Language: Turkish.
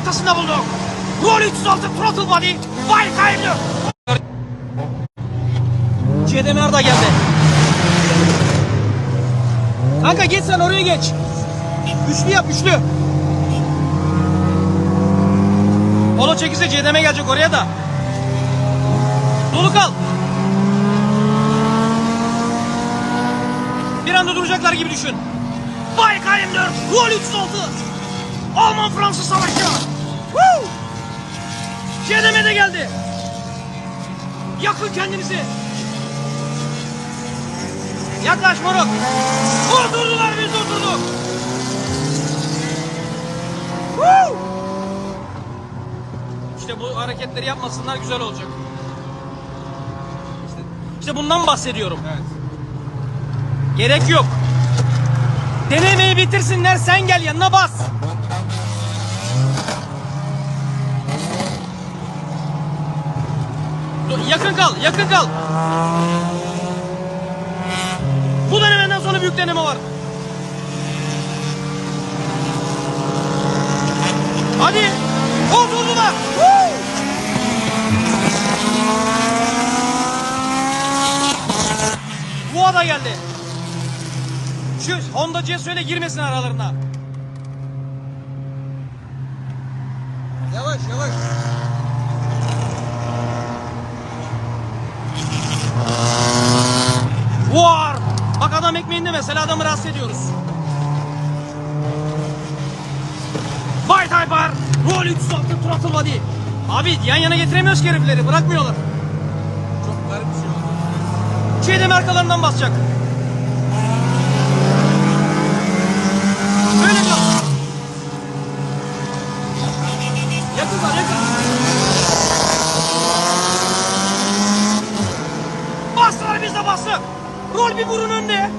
ortasında bulduk. Rol 306 throttle body. Vay kayımlı. CDMR da geldi. Kanka geç sen oraya geç. Üçlü yap üçlü. Polo çekilse CDM gelecek oraya da. Dolu kal. Bir anda duracaklar gibi düşün. Bay KM4, Rol 306. Alman-Fransız savaşı. CDM de geldi. Yakın kendinizi. Yaklaş moruk. Vurdurdular biz durdurduk. Woo! İşte bu hareketleri yapmasınlar güzel olacak. İşte, işte bundan bahsediyorum. Evet. Gerek yok. Denemeyi bitirsinler sen gel yanına bas. Yakın kal, yakın kal. Bu denemeden sonra büyük deneme var. Hadi. O durdular. Woo! Boğa da geldi. Şu Honda'cıya söyle girmesin aralarına. Yavaş yavaş. Var. Bak adam ekmeğinde mesela adamı rahatsız ediyoruz. Bay Tayfar. Rol 306 throttle body. Abi yan yana getiremiyoruz ki herifleri. Bırakmıyorlar. Çok garip bir şey oldu. Çiğdem arkalarından basacak. Böyle diyor. Yakın var yakın. Bastılar biz de bastık. Rol bir burun önde.